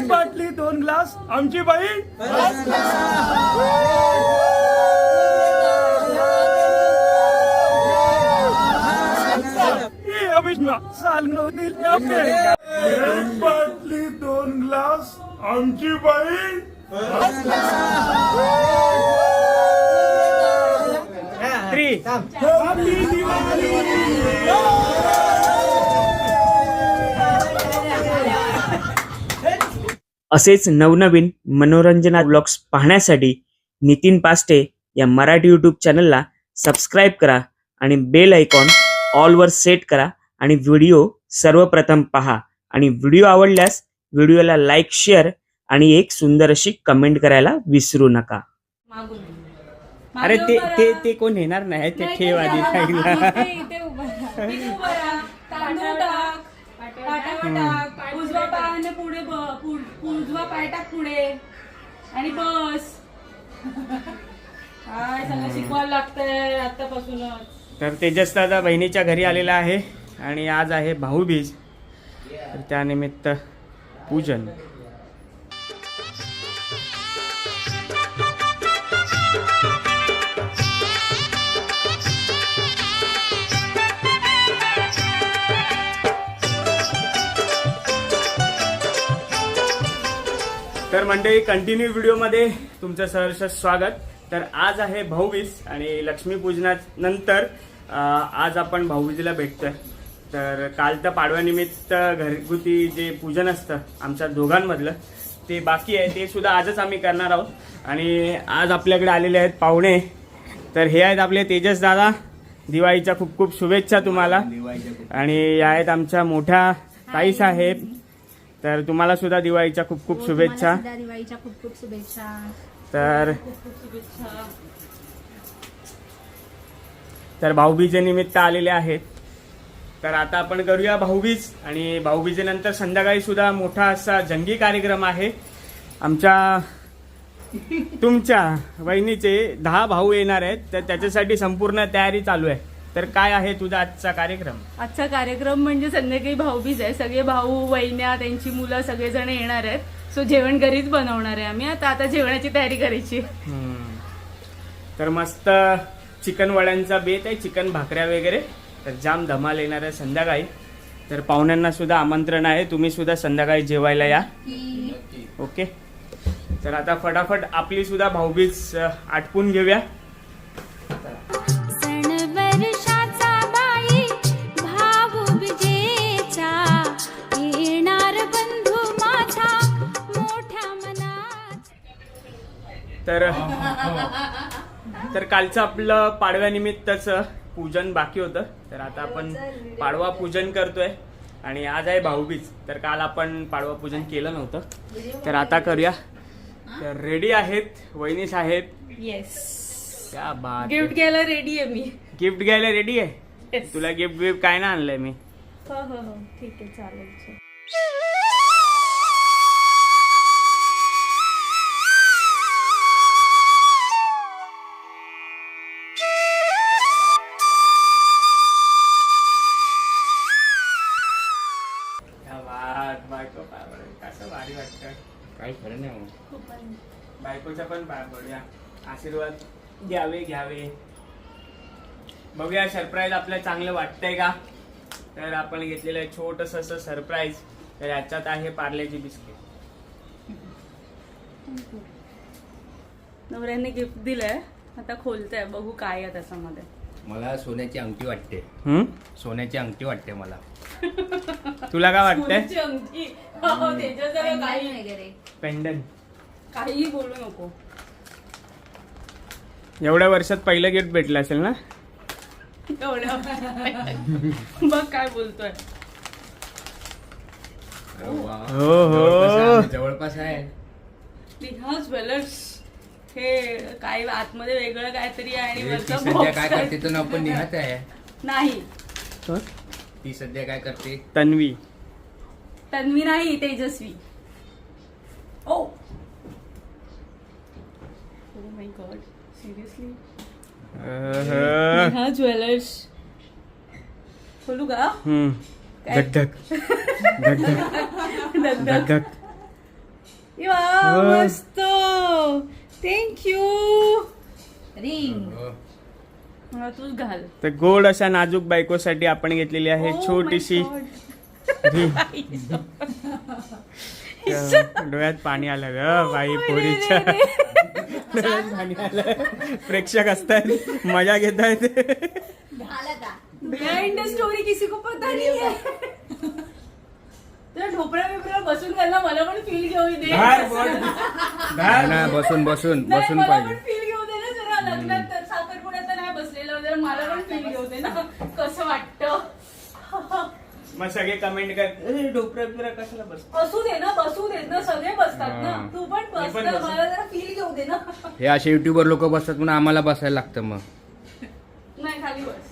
एक बाटली दोन ग्लास. आमची हे सांगतील एक बाटली दोन ग्लास. आमची Happy दिवाळी असेच नवनवीन मनोरंजना ब्लॉग्स पाहण्यासाठी नितीन पास्टे या मराठी यूट्यूब चॅनलला सबस्क्राईब करा आणि बेल आयकॉन ऑलवर सेट करा आणि व्हिडिओ सर्वप्रथम पहा. आणि व्हिडिओ आवडल्यास व्हिडिओला लाईक शेअर आणि एक सुंदर अशी कमेंट करायला विसरू नका. अरे ते ते. ते कोण येणार नाही? ते ठेव आधी साईडला. उजवा पायाने पुढे उजवा पाय टाक पुढे. आणि बस. काय सगळं शिकवायला लागतंय आतापासूनच तर तेजस दादा बहिणीच्या घरी आलेला आहे आणि आज आहे भाऊबीज. तर त्यानिमित्त पूजन. तर मंडळी कंटिन्यू व्हिडिओमध्ये तुमचं सहर्ष स्वागत. तर आज आहे भाऊबीज आणि लक्ष्मीपूजनानंतर अं, आज आपण भाऊबीजेला भेटतोय. तर काल तर पाडव्यानिमित्त घरगुती जे पूजन असतं आमच्या दोघांमधलं ते बाकी आहे. ते सुद्धा आजच आम्ही करणार आहोत. आणि आज आपल्याकडे आलेले आहेत पाहुणे. तर हे आहेत आपले तेजस दादा. दिवाळीच्या खूप खूप शुभेच्छा तुम्हाला. आणि या आहेत आमच्या मोठ्या ताई साहेब. तर तुम्हाला सुद्धा दिवाळीच्या खूप खूप शुभेच्छा. तुम्हाला सुद्धा दिवाळीच्या खूप खूप शुभेच्छा. तर शुभेच्छा. तर भाऊबीजे निमित्त आलेले आहेत. तर आता आपण करूया भाऊबीज आणि भाऊबीजेनंतर संध्याकाळी सुद्धा मोठा असा जंगी कार्यक्रम आहे. आमच्या तुमच्या वहिनीचे दहा भाऊ येणार आहेत. तर त्याच्यासाठी संपूर्ण तयारी चालू आहे. तर काय आहे तुझा आजचा कार्यक्रम? आजचा कार्यक्रम म्हणजे संध्याकाळी भाऊबीज आहे सगळे भाऊ वहिन्या त्यांची मुलं सगळेजण येणार आहेत. सो जेवण घरीच बनवणार आहे आम्ही. आता आता जेवणाची तयारी करायची. तर मस्त चिकन वड्यांचा बेत आहे चिकन भाकऱ्या वगैरे. तर जाम धमाल येणार आहे संध्याकाळी. तर पाहुण्यांना सुद्धा आमंत्रण आहे. तुम्ही सुद्धा संध्याकाळी जेवायला या. ओके. तर आता फटाफट आपली सुद्धा भाऊबीज आटपून घेऊया. तर तर कालचं आपलं पाडव्यानिमित्तचं पूजन बाकी होतं. तर आता आपण पाडवा पूजन करतोय आणि आज आहे भाऊबीज. तर काल आपण पाडवा पूजन केलं नव्हतं. तर आता करूया. तर रेडी आहेत वहिनी साहेब येस क्या बात गिफ्ट घ्यायला रेडी आहे मी. गिफ्ट घ्यायला रेडी आहे. तुला गिफ्ट बिफ्ट काय ना आणलंय मी? हो हो हो. ठीक आहे चालेल बायकोच्या पण पाय पडूया. आशीर्वाद घ्यावे घ्यावे. बघूया सरप्राईज आपल्याला चांगलं वाटतंय का? तर आपण घेतलेलं आहे छोटस असं सरप्राईज तर याच्यात आहे पार्लेजी बिस्किट. नवऱ्याने गिफ्ट दिलंय. आता खोलतंय. बघू काय आहे त्याच्यामध्ये. मला सोन्याची अंगठी वाटते. सोन्याची अंगठी वाटते मला. तुला काय वाटतंय? सोन्याची अंगठी? हो, वगैरे. पेंडन काहीही बोलू नको. एवढ्या वर्षात पहिलं गिफ्ट भेटलं असेल ना? एवढ्या बघ काय बोलतोय. हो, हो. जवळपास आहे, नेहा ज्वेलर्स. हे काय आतमध्ये वेगळं काहीतरी आहे आणि ती वरचा सध्या box काय करते आपण निघत आहे. नाही. ती सध्या काय करते? तन्वी. तन्वी नाही Tejaswi. Oh my God seriously अहं. नेहा ज्वेलर्स बोलू का. काय? धक धक धक धक धक धक धक वा. मस्त थँक्यू रिंग मला तूच घाल. तर गोड अशा नाजूक बायकोसाठी आपण घेतलेली आहे Oh my छोटीशी God. रिंग डोळ्यात पाणी आलं ग बाई पोरीच्या. पाणी आलं प्रेक्षक असतायत मजा घेत आहेत बिहाइंड स्टोरी किसी को पता नहीं है बसून घाल ना मला पण फील घेऊ दे. बसून बसून बसून पाहिजे फील घेऊ दे ना जरा लग्नात तर साखरपुड्यात तर नाही बसलेलं वगैरे मला पण फील घेऊ दे ना कसं वाटतं मग सगळे कमेंट कर बिपऱ्या कशाला बस बसू दे ना बसू दे ना सगळे बसतात ना हा. तू पण बस पण ना, बसेन. मला जरा फील घेऊ दे ना हे असे युट्यूबर लोक बसतात म्हणून आम्हाला बसायला लागतं मग नाही खाली बस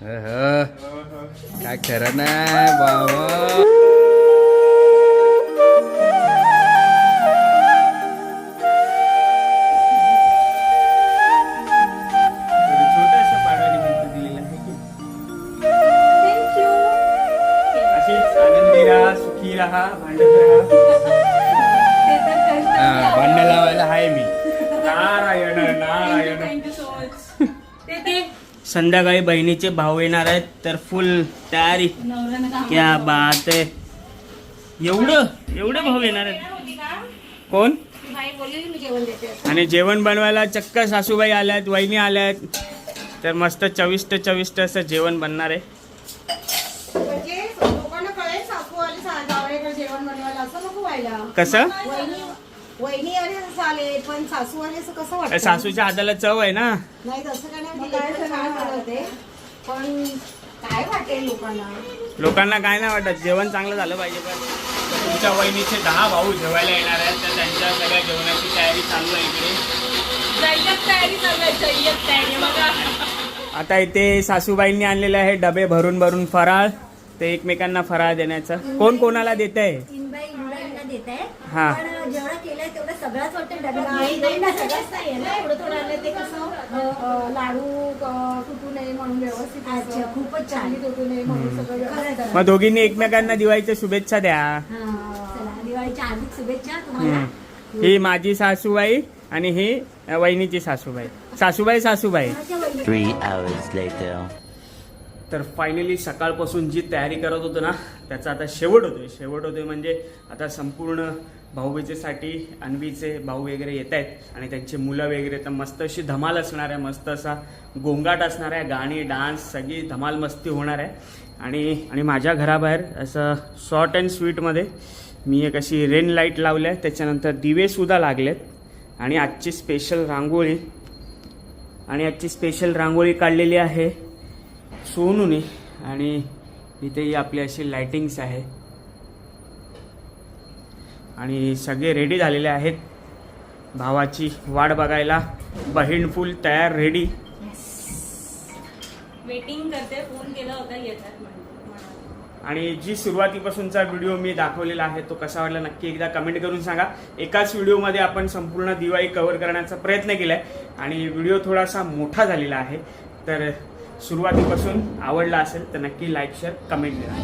अहं. काय खरं नाही बाबा संध्याकाळी बहिणीचे भाऊ येणार आहेत तर फुल तयारी. क्या बात आहे. एवढं? एवढं भाऊ येणार आहेत. कोण? आणि जेवण बनवायला चक्क सासूबाई आल्यात वहिनी आल्यात तर मस्त चविष्ट चविष्ट असं जेवण बनणार आहे. म्हणजे कसं? वहिनी आणि चालेल पण सासू आणि असं कसं वाटतं सासूच्या हाताला चव आहे ना. नाही तसं काय नाही म्हणजे लेकरं छान बनवते. पण काय वाटेल लोकांना? लोकांना काय नाही वाटत जेवण चांगलं झालं पाहिजे पण तुमच्या वहिनीचे दहा भाऊ जेवायला येणार आहेत तर त्यांच्या सगळ्या जेवणाची तयारी चालू आहे इकडे. जय्यत तयारी चालू आहे जय्यत तयारी बघा. आता इथे सासूबाईंनी आणलेले आहे डबे भरून भरून फराळ. ते एकमेकांना फराळ देण्याचं. कोण कोणाला देत आहे आहे हा. पण जेवढं केलंय तेवढं सगळंच वाटतं डब्यात नाही नाही ना सगळंच नाही आहे ना एवढं थोडं आणलं ते कसं अं, लाडू अं, तुटू नये म्हणून व्यवस्थित असं. अच्छा, खूपच छान. चांगली तुटू नये म्हणून सगळं व्यवस्थित मग दोघींनी एकमेकांना दिवाळीच्या शुभेच्छा द्या चला दिवाळीच्या हार्दिक शुभेच्छा तुम्हाला हम्म. ही माझी सासूबाई आणि ही अ, वहिनीची सासूबाई सासूबाई सासूबाई माझ्या वहिनी- Three hours later. तर फायनली सकाळपासून जी तयारी करत होतो ना त्याचा आता शेवट होतोय. शेवट होतोय म्हणजे आता संपूर्ण भाऊबीजेसाठी अन्वीचे भाऊ वगैरे येत आहेत आणि त्यांची मुलं वगैरे. तर मस्त अशी धमाल असणार आहे मस्त असा गोंगाट असणार आहे गाणी डान्स सगळी धमाल मस्ती होणार आहे. आणि आणि माझ्या घराबाहेर असं शॉर्ट अँड स्वीटमध्ये मी एक अशी रेन लाइट लावल्या त्याच्यानंतर दिवेसुद्धा लागलेत. आणि आजची स्पेशल रांगोळी आणि आजची स्पेशल रांगोळी काढलेली आहे सोनूने आणि इथे ही आपली अशी लाइटिंग्स आहे. आणि सगळे रेडी झालेले आहेत. भावाची वाट बघायला बहीण फुल तयार रेडी वेटिंग करते फोन केला होता येतात आणि जी सुरुवातीपासूनचा व्हिडिओ मी दाखवलेला आहे तो कसा वाटला नक्की एकदा कमेंट करून सांगा. एकाच व्हिडिओमध्ये आपण संपूर्ण दिवाळी कव्हर करण्याचा प्रयत्न केला आहे आणि व्हिडिओ थोडासा मोठा झालेला आहे. तर सुरुवातीपासून आवडला असेल तर नक्की लाईक शेअर कमेंट करा.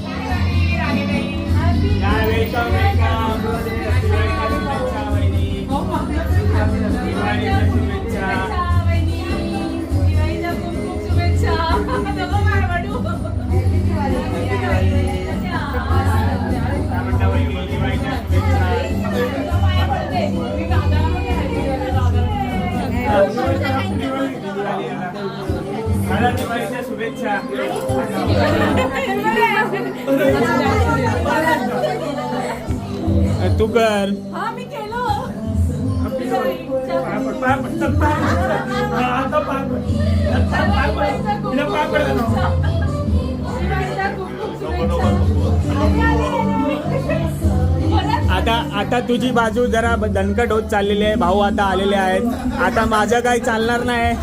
आता आता आता तुझी बाजू जरा दणकट होत चाललेली आहे. भाऊ आता आलेले आहेत. आता माझं काही चालणार नाही.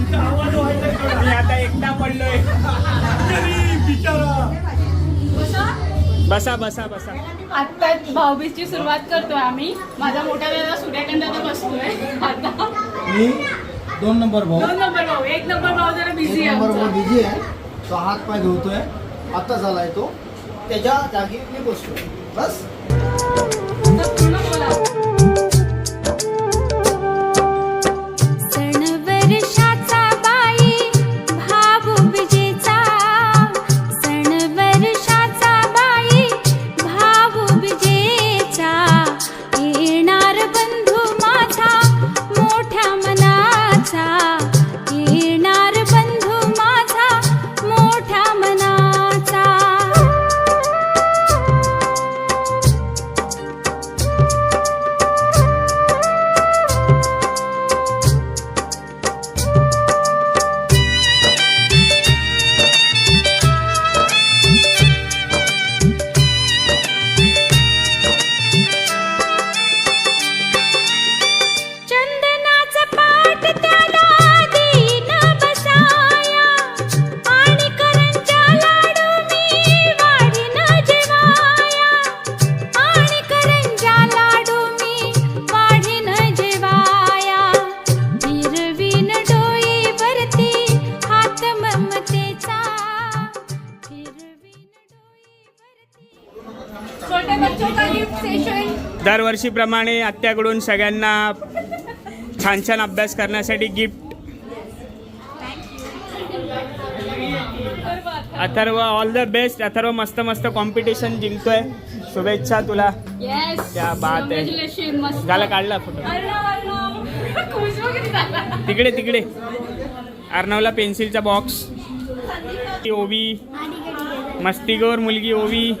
मी आता एकटा पडलोय. बसा बसा बसा. आता भाऊबीजची सुरुवात करतोय आम्ही. माझा मोठा दादा सूर्यकांतात बसतोय. आता मी दोन नंबर भाऊ. दोन नंबर भाऊ. एक नंबर भाऊ जरा एक बिझी आहे नंबर भाऊ. बिझी आहे. तो हात पाय धुवतोय आता झालाय तो. त्याच्या जागी मी बसतोय. बस. दरवर्षीप्रमाणे आत्याकडून सगळ्यांना छान छान अभ्यास करण्यासाठी gift Atharva all the best Atharva मस्त मस्त कॉम्पिटिशन जिंकतोय. शुभेच्छा तुला. क्या बात आहे. झाला काढला फोटो हो. तिकडे तिकडे. अर्णवला पेन्सिलचा बॉक्स ओवी. मस्तीगोर मुलगी ओवी.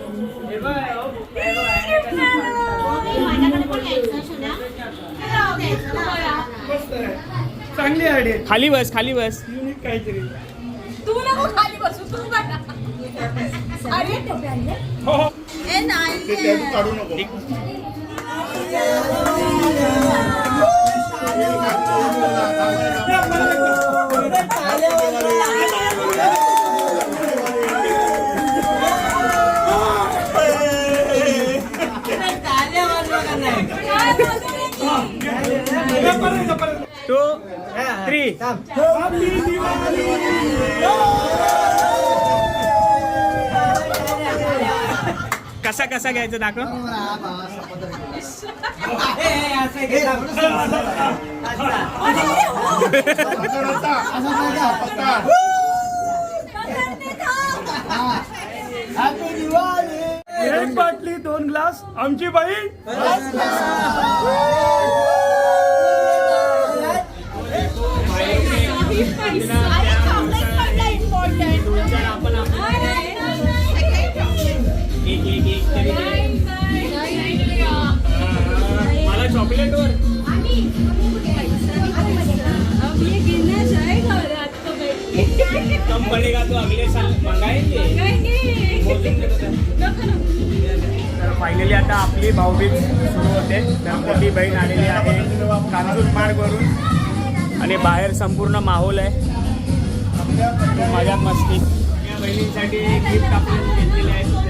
चांगली आयडिया. खाली बस खाली बस. युनिक काहीतरी. तू नको खाली बसू तू हो हो. ए नाही टू थ्री! कसा कसा घ्यायचं दाखव? एक बाटली दोन ग्लास. आमची बहीण मला चॉकलेट वर कंपनी का तो अगले साल मंगाएंगे फायनली आता आपली भाऊबीज सुरू होते. तर मोठी बहीण आलेली आहे. कांजूर मार्गवरून. आणि बाहेर संपूर्ण माहोल आहे. मजा मस्ती. या बहिणींसाठी गिफ्ट आपण घेतलेले आहे.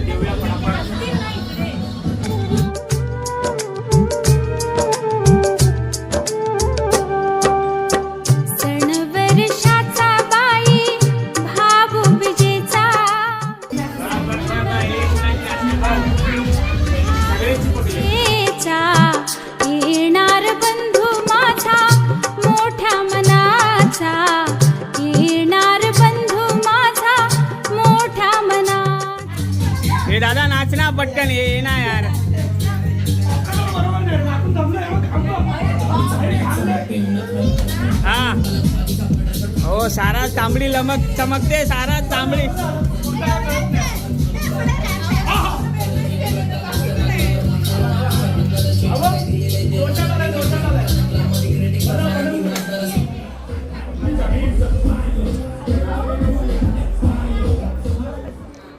हो सारा तांबडी लमक चमकते सारा तांबडी.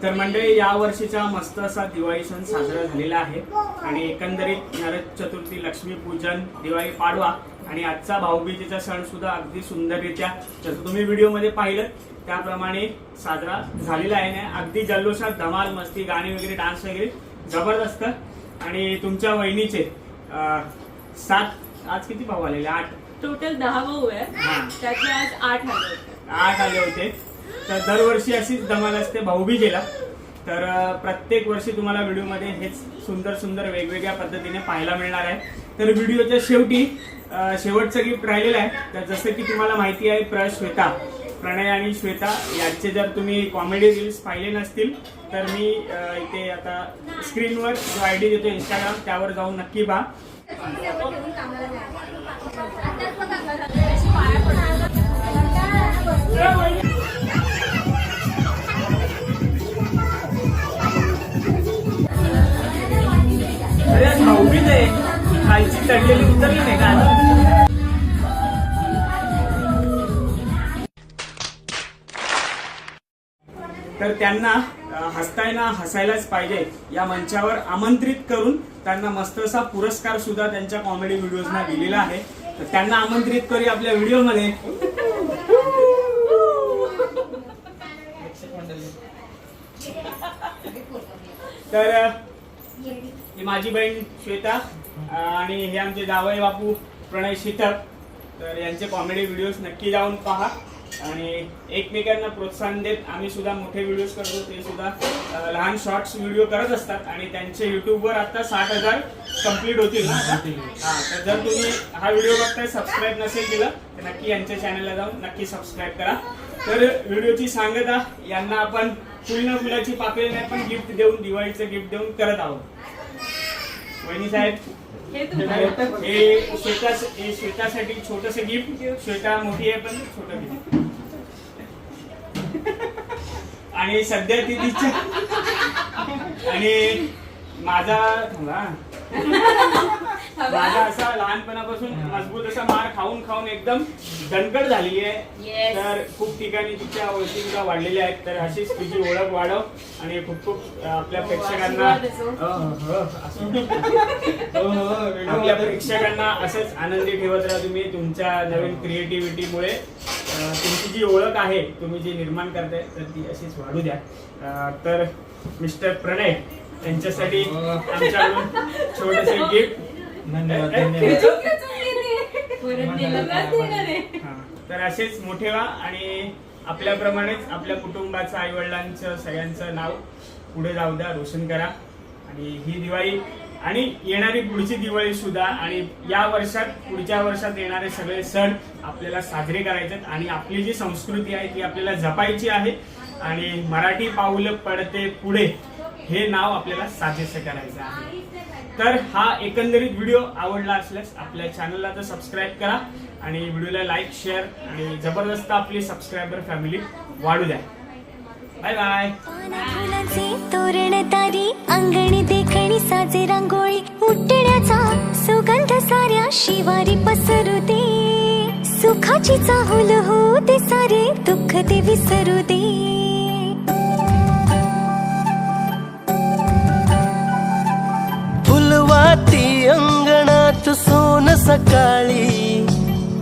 तर मंडळी या वर्षीचा मस्त असा दिवाळी सण साजरा झालेला आहे. आणि एकंदरीत नरक चतुर्थी लक्ष्मीपूजन दिवाळी पाडवा आणि आजचा भाऊबीजेचा सण सुद्धा अगदी सुंदररित्या जसं तुम्ही व्हिडिओमध्ये पाहिलं त्याप्रमाणे साजरा झालेला आहे. ना अगदी जल्लोषात धमाल मस्ती गाणी वगैरे डान्स वगैरे जबरदस्त. आणि तुमच्या वहिनीचे सात आज किती भाऊ आलेले? आठ. टोटल दहा भाऊ. आहे त्यातले आज आठ आले आठ आले होते. तर दरवर्षी अशीच धमाल असते भाऊबीजेला. तर प्रत्येक वर्षी तुम्हाला व्हिडिओमध्ये हेच सुंदर सुंदर वेगवेगळ्या पद्धतीने पाहायला मिळणार आहे. तर व्हिडिओच्या शेवटी शेवटचं गिफ्ट राहिलेलं आहे. तर जसं की तुम्हाला माहिती आहे प्र श्वेता. प्रणय आणि श्वेता यांचे जर तुम्ही कॉमेडी रील्स पाहिले नसतील तर मी इथे आता स्क्रीनवर जो आय डी देतो इंस्टाग्राम त्यावर जाऊन नक्की पहा. त्यांना हसतायना हसायलाच पाहिजे या मंचावर आमंत्रित करून त्यांना मस्त असा पुरस्कार सुद्धा त्यांच्या कॉमेडी व्हिडिओजना दिलेला आहे. तर त्यांना आमंत्रित करूया आपल्या व्हिडिओमध्ये. तर ही माझी बहीण श्वेता आणि हे आमचे जावई बापू प्रणय शीतक तर यांचे कॉमेडी व्हिडिओज नक्की जाऊन पहा. आणि एकमेकांना प्रोत्साहन देत आम्ही सुद्धा मोठे व्हिडिओज करतो ते सुद्धा लहान शॉर्ट्स व्हिडिओ करत असतात आणि त्यांचे युट्यूबवर आता साठ हजार कंप्लीट होतील ना? हा तर जर तुम्ही हा व्हिडिओ बघताय सबस्क्राईब नसेल केलं तर नक्की यांच्या चॅनलला जाऊन नक्की सबस्क्राईब करा. तर व्हिडिओची सांगता यांना आपण फुल न फुलाची पाकळी नाही पण गिफ्ट देऊन दिवाळीचं गिफ्ट देऊन करत आहोत. वहिनी साहेब हे हे श्वेता हे श्वेतासाठी छोटस गिफ्ट श्वेता मोठी आहे पण छोट गिफ्ट आणि सध्या ती तिच्या आणि माझा थांबा. माझा असा लहानपणापासून मजबूत असा मार खाऊन खाऊन एकदम दणकट झालेली आहे Yes. तर खूप ठिकाणी तिच्या ओळखी सुद्धा वाढलेल्या आहेत तर अशीच तिची ओळख वाढव आणि खूप खूप आपल्या प्रेक्षकांना. हो, हो, असो. हो, हो, आपल्या प्रेक्षकांना असंच आनंदी ठेवत राहा तुम्ही तुमच्या नवीन क्रिएटिव्हिटीमुळे तुमची जी ओळख आहे तुम्ही जी निर्माण करताय तर ती अशीच वाढू द्या. तर मिस्टर प्रणय यांच्यासाठी आमच्याकडून छोटसे गिफ्ट धन्यवाद तर असेच मोठे व्हा आणि आपल्याप्रमाणेच आपल्या कुटुंबाचं आई वडिलांचं सगळ्यांचं नाव पुढे जाऊ द्या रोशन करा. आणि ही दिवाळी आणि येणारी पुढची दिवाळी सुद्धा आणि या वर्षात पुढच्या वर्षात येणारे सगळे सण आपल्याला साजरे करायचे आहेत आणि आपली जी संस्कृती आहे ती आपल्याला जपायची आहे आणि मराठी पाऊल पडते पुढे हे नाव आपल्याला साजेसं करायचं आहे. तर हा एकंदरीत व्हिडिओ आवडला असल्यास आपल्या चॅनलला तर सबस्क्राईब करा आणि व्हिडिओला लाईक शेअर आणि जबरदस्त आपली सबस्क्रायबर फॅमिली वाढू द्या. बाय बाय फुलांचे तोरण तारी अंगणी देखणी साजे रांगोळी उठण्याचा सुगंध साऱ्या शिवारी पसरू दे. सुखाची चाहुल हो दे सारे दुःख ते विसरू दे. फुलवाती अंगणात सोन सकाळी.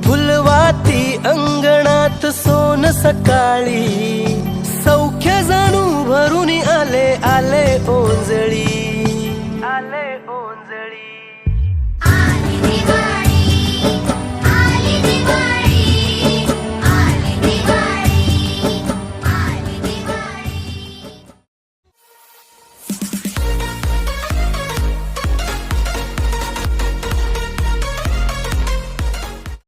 फुलवाती अंगणात सोन सकाळी. भरून आले आले ओंजळी. आले.